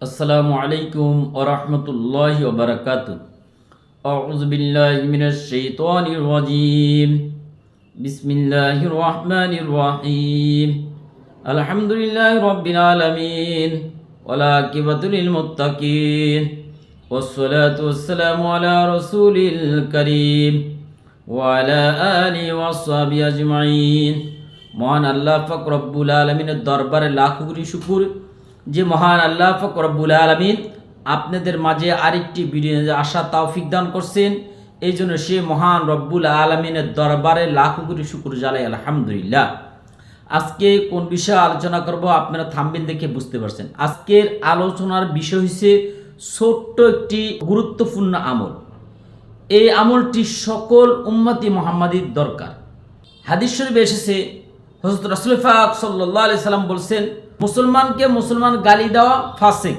আসসালামু আলাইকুম ওরহমতুল্লাহি ওবরাকাতু أعوذ بالله من الشيطان الرجيم بسم الله الرحمن الرحيم الحمد لله رب العالمين والعاقبة للمتقين والصلاة والسلام على رسول الكريم وعلى آله وصحبه أجمعين মহান আল্লাহ ফক রব্বুল আলমিনের দরবারে লাখ কোটি শুকুর যে মহান আল্লাহ ফক রব্বুল আলমিন আপনাদের মাঝে আরেকটি ভিডিও আশা তৌফিক দান করছেন। এই জন্য সে মহান রব্বুল আলমিনের দরবারে লাখ কোটি শুকুর জালাই আলহামদুলিল্লাহ। আজকে কোন বিষয়ে আলোচনা করব আপনারা থামবেন দেখে বুঝতে পারছেন। আজকের আলোচনার বিষয় হচ্ছে ছোট্ট একটি গুরুত্বপূর্ণ আমল। এই আমলটি সকল উম্মতি মোহাম্মদীর দরকার। হাদিস শরীফে এসেছে হজরত রসুল ফাক সাল্লাম বলছেন মুসলমানকে মুসলমান গালি দেওয়া ফাসেক।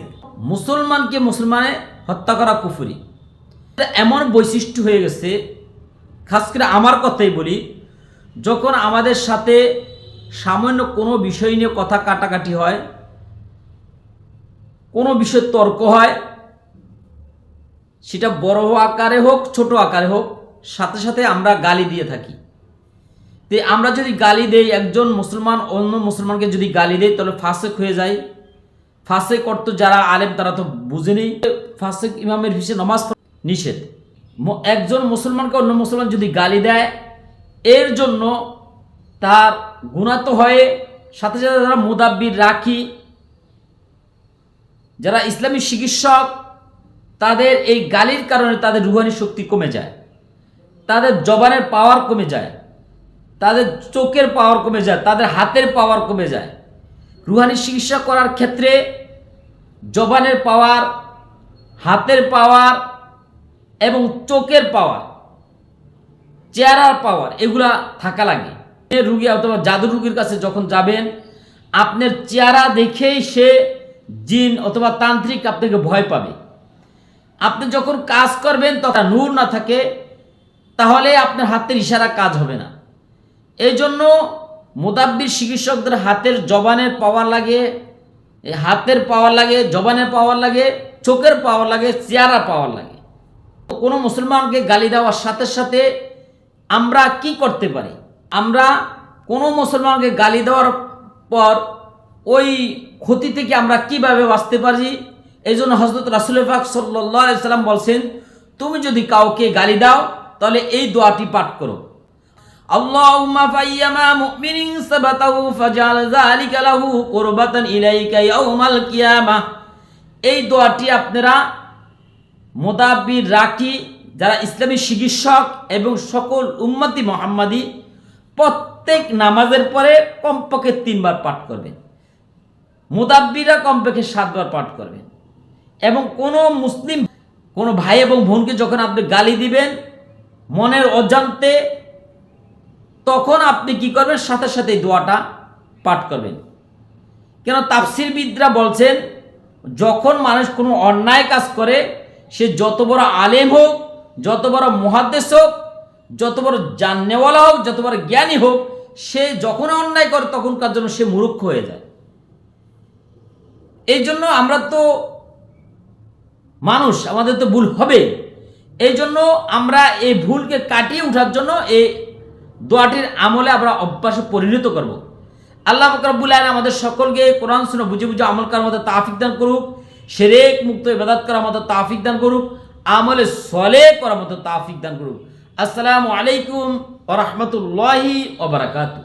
মুসলমানকে মুসলমানে হত্যা করা কুফুরি। এমন বৈশিষ্ট্য হয়ে গেছে, খাস করে আমার কথাই বলি, যখন আমাদের সাথে সামান্য কোনো বিষয় নিয়ে কথা কাটাকাটি হয়, কোনো বিষয়ে তর্ক হয়, সেটা বড় আকারে হোক, ছোট আকারে হোক, সাথে সাথে আমরা গালি দিয়ে থাকি। তো আমরা যদি গালি দেই একজন মুসলমান, অন্য মুসলমানকে যদি গালি দেই, তাহলে ফাসেক হয়ে যায়। ফাসেক অর্থ যারা আলেম, তারা তো বুঝেনি ফাসেক ইমামের হিসেবে নমাজ নিষেধ। একজন মুসলমানকে অন্য মুসলমান যদি গালি দেয়, এর জন্য তার গুণাত হয়ে, সাথে সাথে যারা মুদাব্বির রাখি। যারা ইসলামী চিকিৎসক, তাদের এই গালির কারণে তাদের রুহানি শক্তি কমে যায়। তাদের জবানের পাওয়ার কমে যায়। তাদের চোখের পাওয়ার কমে যায়, তাদের হাতের পাওয়ার কমে যায়। রুহানি চিকিৎসা করার ক্ষেত্রে জবানের পাওয়ার হাতের পাওয়ার এবং চোখের পাওয়ার চেহারার পাওয়ার এগুলা থাকা লাগে। রুগী অথবা জাদু রুগীর কাছে যখন যাবেন, আপনার চেহারা দেখেই সে জিন অথবা তান্ত্রিক আপনাকে ভয় পাবে। আপনি যখন কাজ করবেন তখন নূর না থাকে, তাহলে আপনার হাতের ইশারা কাজ হবে না। এই জন্য মোদাব্বির চিকিৎসকদের হাতের জবানের পাওয়ার লাগে হাতের পাওয়ার লাগে, জবানের পাওয়ার লাগে, চোখের পাওয়ার লাগে চেয়ারা পাওয়ার লাগে। কোনো মুসলমানকে গালি দেওয়ার সাথে সাথে আমরা কি করতে পারি? আমরা কোনো মুসলমানকে গালি দেওয়ার পর ওই ক্ষতি থেকে আমরা কীভাবে বাঁচতে পারি? এই জন্য হজরত রাসুল পাক সাল্লাহ সাল্লাম বলছেন, তুমি যদি কাউকে গালি দাও, তাহলে এই দোয়াটি পাঠ করো। اللهم فأيما مؤمن ثبته فجعل ذلك له قربة إليك يوم القيامة এই দোয়াটি আপনারা মোদাব্বির রাখি যারা ইসলামী চিকিৎসক এবং সকল উম্মতি মোহাম্মদী প্রত্যেক নামাজের পরে কমপক্ষে তিনবার পাঠ করবেন মোদাব্বিরা কমপক্ষে সাতবার পাঠ করবেন এবং কোনো মুসলিম কোনো ভাই এবং বোনকে যখন আপনি গালি দিবেন মনের অজান্তে তখন আপনি কি করবেন? সাথে সাথে দোয়াটা পাঠ করবেন। কেন? তাফসিরবিদরা বলছেন, যখন মানুষ কোনো অন্যায় কাজ করে, সে যত বড় আলেম হোক, যত বড় মহাদ্দেশ হোক, যত বড় জাননেওয়ালা হোক, যত বড় জ্ঞানী হোক, সে যখন অন্যায় করে, তখনকার জন্য সে মূর্খ হয়ে যায়। এই জন্য আমরা তো মানুষ, আমাদের তো ভুল হবে। এই জন্য আমরা এই ভুলকে কাটিয়ে ওঠার জন্য এই দোয়াটির আমলে আমরা অভ্যাসে পরিণত করব। আল্লাহ ফকরাবুল আলম আমাদের সকলকে কোরআন শুনে বুঝে বুঝে আমল করার মতো তাফিক দান করুক, সেরেক মুক্ত ইবাদত করার মতো তাফিক দান করুক, আমলে সলে করার মতো তাফিক দান করুক। আসসালামু আলাইকুম ওরহমতুল্লাহি ওবরাকাতু